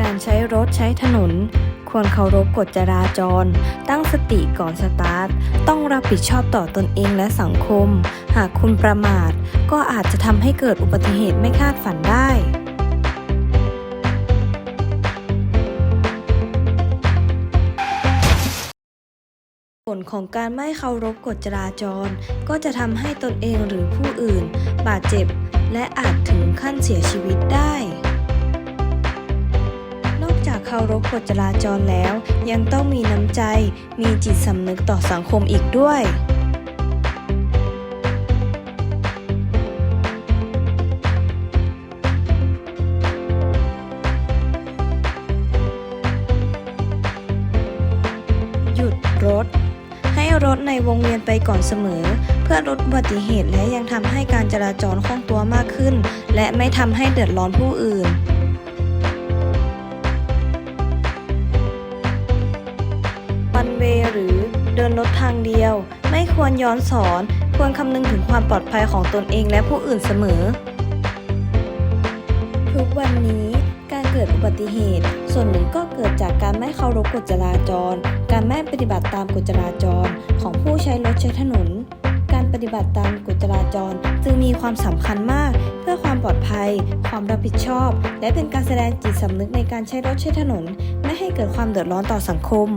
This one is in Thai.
การใช้รถใช้ถนน ควรเคารพกฎจราจร ตั้งสติก่อนสตาร์ท ต้องรับผิดชอบต่อตนเองและสังคม หากคุณประมาท ก็อาจจะทำให้เกิดอุบัติเหตุไม่คาดฝันได้ผลของการไม่เคารพกฎจราจร ก็จะทำให้ตนเองหรือผู้อื่น บาดเจ็บ และอาจถึงขั้นเสียชีวิตได้ เคารพกฎจราจรแล้ว ยังต้องมีน้ำใจ มีจิตสำนึกต่อสังคมอีกด้วยหยุดรถ ให้รถในวงเวียนไปก่อนเสมอ เพื่อลดอุบัติเหตุและยังทำให้การจราจรคล่องตัวมากขึ้น และไม่ทำให้เดือดร้อนผู้อื่น เวหรือเดินรถทางเดียว ไม่ควรย้อนสอน ควรคำนึงถึงความปลอดภัยของตนเองและผู้อื่นเสมอ ทุกวันนี้การเกิดอุบัติเหตุ ส่วนหนึ่งก็เกิดจากการไม่เคารพกฎจราจร การไม่ปฏิบัติตามกฎจราจรของผู้ใช้รถใช้ถนน การปฏิบัติตามกฎจราจรจึงมีความสำคัญมาก เพื่อความปลอดภัย ความรับผิดชอบ และเป็นการแสดงจิตสำนึกในการใช้รถใช้ถนน ไม่ให้เกิดความเดือดร้อนต่อสังคม